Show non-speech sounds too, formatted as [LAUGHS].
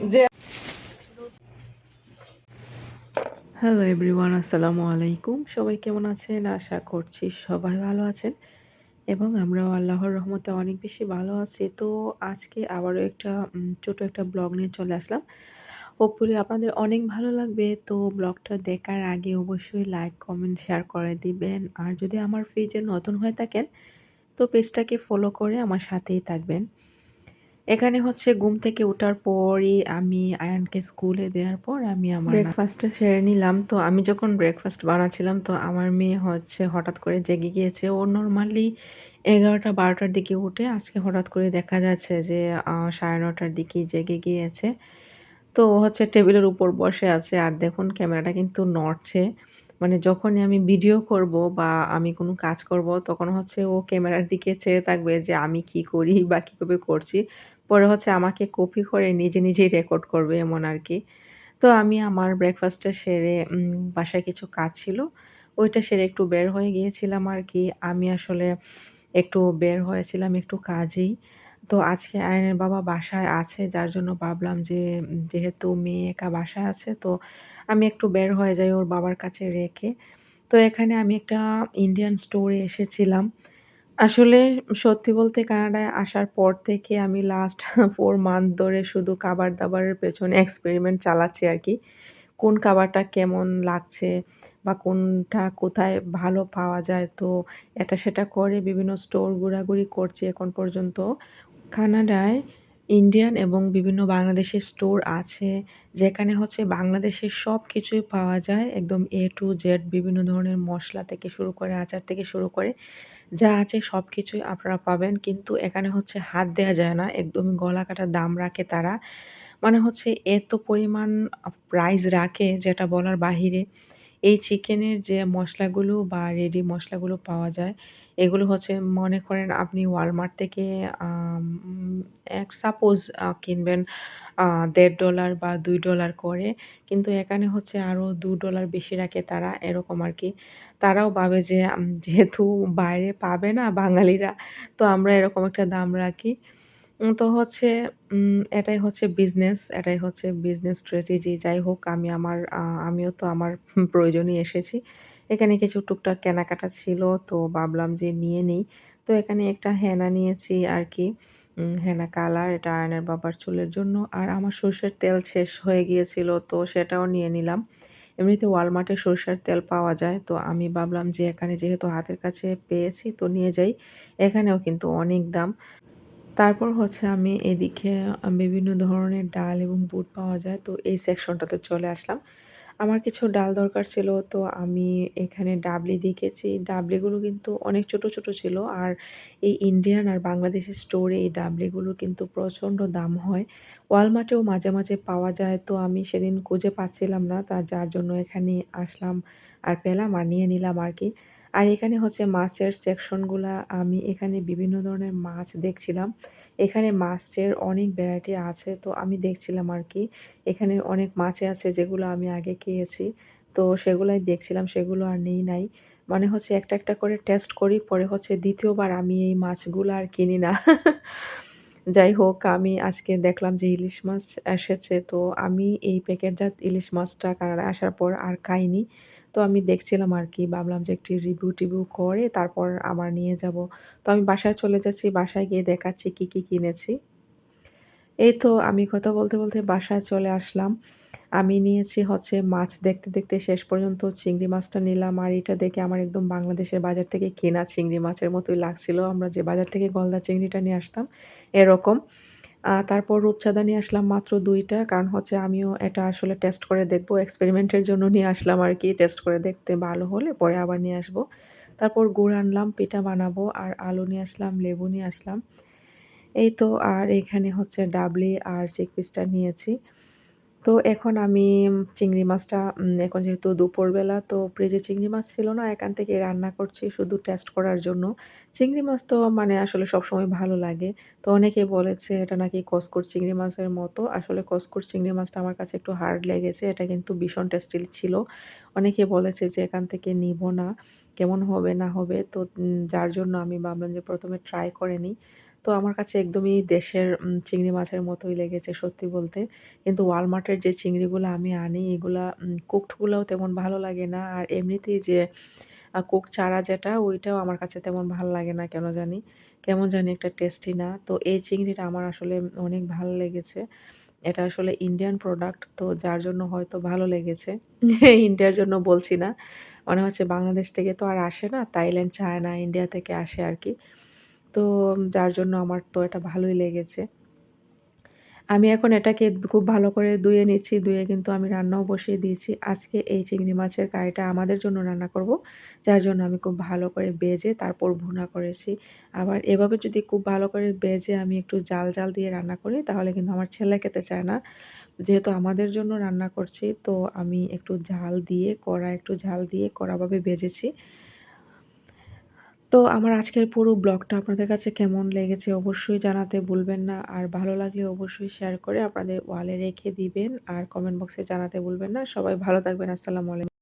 যে hello everyone আসসালামু আলাইকুম। সবাই কেমন আছেন? আশা করছি সবাই ভালো আছেন। এবং আমরাও আল্লাহর রহমতে অনেক বেশি ভালো আছি। তো আজকে আবারও একটা ছোট একটা ব্লগ নিয়ে চলে আসলাম। হোপফুলি আপনাদের অনেক ভালো লাগবে। তো ব্লগটা দেখার আগে অবশ্যই লাইক কমেন্ট শেয়ার করে দিবেন। আর যদি আমার পেজে নতুন হয়ে থাকেন, তো পেজটাকে ফলো করে আমার সাথেই থাকবেন। এখানে হচ্ছে ঘুম থেকে ওঠার পরই আমি আয়ানকে স্কুলে দেওয়ার পর আমি আমার ব্রেকফাস্টটা সেরে নিলাম। তো আমি যখন ব্রেকফাস্ট বানাচ্ছিলাম, তো আমার মেয়ে হচ্ছে হঠাৎ করে জেগে গিয়েছে। ও নর্মালি এগারোটা বারোটার দিকে উঠে আজকে হঠাৎ করে দেখা যাচ্ছে যে সাড়ে নটার দিকে জেগে গিয়েছে। তো হচ্ছে টেবিলের উপর বসে আছে। আর দেখুন, ক্যামেরাটা কিন্তু নড়ছে। মানে যখনই আমি ভিডিও করব বা আমি কোনো কাজ করব, তখন হচ্ছে ও ক্যামেরার দিকে চেয়ে থাকবে যে, আমি কি করি বা কীভাবে করছি। পরে হচ্ছে আমাকে কপি করে নিজে নিজেই রেকর্ড করবে এমন আর কি। তো আমি আমার ব্রেকফাস্টটা সেরে বাসায় কিছু কাজ ছিল, ওইটা সেরে একটু বের হয়ে গিয়েছিলাম আর কি। আমি আসলে একটু বের হয়েছিলাম একটু কাজেই। তো আজকে আয়নের বাবা বাসায় আছে, যার জন্য ভাবলাম যে যেহেতু মেয়ে একা বাসায় আছে, তো আমি একটু বের হয়ে যাই ওর বাবার কাছে রেখে। তো এখানে আমি একটা ইন্ডিয়ান স্টোরে এসেছিলাম। আসলে সত্যি বলতে কানাডায় আসার পর থেকে আমি লাস্ট ফোর মান্থ ধরে শুধু খাবার-দাবারের পেছনে এক্সপেরিমেন্ট চালাচ্ছি আর কি। কোন খাবারটা কেমন লাগছে বা কোনটা কোথায় ভালো পাওয়া যায়। তো এটা সেটা করে বিভিন্ন স্টোর ঘোরাঘুরি করছি এখন পর্যন্ত। কানাডায় ইন্ডিয়ান এবং বিভিন্ন বাংলাদেশের স্টোর আছে, যেখানে হচ্ছে বাংলাদেশের সব কিছুই পাওয়া যায়। একদম এ টু জেড বিভিন্ন ধরনের মশলা থেকে শুরু করে, আচার থেকে শুরু করে যা আছে সব কিছুই আপনারা পাবেন। কিন্তু এখানে হচ্ছে হাত দেওয়া যায় না, একদমই গলা কাটা দাম রাখে তারা। মানে হচ্ছে এত পরিমাণ প্রাইস রাখে যেটা বলার বাহিরে। এই চিকেনের যে মশলাগুলো বা রেডি মশলাগুলো পাওয়া যায়, এগুলো হচ্ছে মনে করেন আপনি ওয়ালমার্ট থেকে এক সাপোজ কিনবেন দেড় ডলার বা দুই ডলার করে। কিন্তু এখানে হচ্ছে আরও দু ডলার বেশি রাখে তারা, এরকম আর কি। তারাও ভাবে যে যেহেতু বাইরে পাবে না বাঙালিরা, তো আমরা এরকম একটা দাম রাখি। তো হচ্ছে এটাই হচ্ছে বিজনেস, এটাই হচ্ছে বিজনেস স্ট্র্যাটেজি। যাই হোক আমি আমার আমিও তো আমার [LAUGHS] প্রয়োজনেই এসেছি। এখানে কিছু টুকটাক কেনাকাটা ছিল তো ভাবলাম যে নিয়ে নেই। তো এখানে একটা হেনা নিয়েছি আর কি হেনা কালার এটা আয়নের বাবার চুলের জন্য। আর আমার সরষের তেল শেষ হয়ে গিয়েছিল তো সেটাও নিয়ে নিলাম। এমনিতে ওয়ালমার্টে সরষের তেল পাওয়া যায়। তো আমি ভাবলাম যে এখানে যেহেতু হাতের কাছে পেয়েছি তো নিয়ে যাই। এখানেও কিন্তু অনেক দাম। তারপর হচ্ছে আমি এদিকে বিভিন্ন ধরনের ডাল এবং বুট পাওয়া যায়। তো এই সেকশনটাতে চলে আসলাম। আমার কিছু ডাল দরকার ছিল তো আমি এখানে ডাবলি দেখেছি। ডাবলিগুলো কিন্তু অনেক ছোট, ছোট ছিল। আর এই ইন্ডিয়ান আর বাংলাদেশের স্টোরে এই ডাবলিগুলোর কিন্তু প্রচণ্ড দাম হয়। ওয়ালমার্টেও মাঝে, মাঝে পাওয়া যায়। তো আমি সেদিন খুঁজে পাচ্ছিলাম না। তা যার জন্য এখানে আসলাম আর পেলাম আর নিয়ে নিলাম আরকি। আর এখানে হচ্ছে মাছের সেকশনগুলা আমি এখানে বিভিন্ন ধরনের মাছ দেখছিলাম। এখানে মাছের অনেক ভ্যারাইটি আছে। তো আমি দেখছিলাম আর কি এখানে অনেক মাছই আছে যেগুলো আমি আগে খেয়েছি। তো সেগুলাই দেখছিলাম, সেগুলো আর নেই নাই। মানে হচ্ছে একটা, একটা করে টেস্ট করি। পরে হচ্ছে দ্বিতীয়বার আমি এই মাছগুলো আর কিনি না। [LAUGHS] যাই হোক আমি আজকে দেখলাম যে ইলিশ মাছ এসেছে। তো আমি এই প্যাকেটজাত ইলিশ মাছটা কানাডায় আসার পর আর খাইনি। তো আমি দেখছিলাম আর কি ভাবলাম যে একটি রিভিউ-টিভিউ করে তারপর আবার নিয়ে যাব। তো আমি বাসায় চলে যাচ্ছি। বাসায় গিয়ে দেখাচ্ছি কি, কি কিনেছি। এই তো আমি কথা বলতে, বলতে বাসায় চলে আসলাম। আমি নিয়েছি হচ্ছে মাছ দেখতে, দেখতে শেষ পর্যন্ত চিংড়ি মাছটা নিলাম। আর এটা দেখে আমার একদম বাংলাদেশের বাজার থেকে কেনা চিংড়ি মাছের মতোই লাগছিল। আমরা যে বাজার থেকে গলদা চিংড়িটা নিয়ে আসতাম এরকম। তারপর রূপচাঁদা নিয়ে আসলাম মাত্র দুইটা কারণ হচ্ছে আমিও এটা আসলে টেস্ট করে দেখব। এক্সপেরিমেন্টের জন্য নিয়ে আসলাম আর কি টেস্ট করে দেখতে ভালো হলে পরে আবার নিয়ে আসব। তারপর গুড় আনলাম, পিঠা বানাবো। আর আলু নিয়ে আসলাম, লেবু নিয়ে আসলাম। এই তো আর এখানে হচ্ছে ডাবলি আর চেকপিসটা নিয়েছি। তো এখন আমি চিংড়ি মাছটা এখন যেহেতু দুপুরবেলা তো ফ্রিজে চিংড়ি মাছ ছিল না, এখান থেকে রান্না করছি শুধু টেস্ট করার জন্য। চিংড়ি মাছ তো মানে আসলে সবসময় ভালো লাগে। তো অনেকে বলেছে এটা নাকি কসকর চিংড়ি মাছের মতো। আসলে কসকর চিংড়ি মাছটা আমার কাছে একটু হার্ড লেগেছে। এটা কিন্তু ভীষণ টেস্টি ছিল। অনেকে বলেছে যে এখান থেকে নিব না। কেমন হবে না হবে। তো যার জন্য আমি ভাবলাম যে ১ম এ ট্রাই করে নিই। তো আমার কাছে একদমই দেশের চিংড়ি মাছের মতোই লেগেছে সত্যি বলতে। কিন্তু ওয়ালমার্টের যে চিংড়িগুলো আমি আনি এগুলা উম কুকড তেমন ভালো লাগে না। আর এমনিতেই যে কুক চারা যেটা ওইটাও আমার কাছে তেমন ভালো লাগে না কেন জানি। কেমন জানি একটা টেস্টি না। তো এই চিংড়িটা আমার আসলে অনেক ভালো লেগেছে। এটা আসলে ইন্ডিয়ান প্রোডাক্ট তো যার জন্য হয়তো ভালো লেগেছে। [LAUGHS] ইন্ডিয়ার জন্য বলছি না। মনে হচ্ছে বাংলাদেশ থেকে তো আর আসে না। থাইল্যান্ড, চায়না, ইন্ডিয়া থেকে আসে আরকি। তো যার জন্য আমার তো এটা ভালোই লেগেছে। আমি এখন এটাকে খুব ভালো করে ধুয়ে নিচ্ছি। ধুয়ে কিন্তু আমি রান্নাও বসিয়ে দিয়েছি। আজকে এই চিংড়ি মাছের কারিটা আমাদের জন্য রান্না করব। যার জন্য আমি খুব ভালো করে বেজে তারপর ভুনা করেছি। আবার এভাবে যদি খুব ভালো করে বেজে আমি একটু জাল, জাল দিয়ে রান্না করি তাহলে কিন্তু আমার ছেলে খেতে চায় না। যেহেতু আমাদের জন্য রান্না করছি তো আমি একটু ঝাল দিয়ে কড়া একটু ঝাল দিয়ে কড়াভাবে ভেজেছি। তো আমার আজকের পুরো ব্লগটা আপনাদের কাছে কেমন লেগেছে অবশ্যই জানাতে ভুলবেন না। আর ভালো লাগলে অবশ্যই শেয়ার করে আপনাদের ওয়ালে রেখে দিবেন। আর কমেন্ট বক্সে জানাতে ভুলবেন না। সবাই ভালো থাকবেন। আসসালামু আলাইকুম।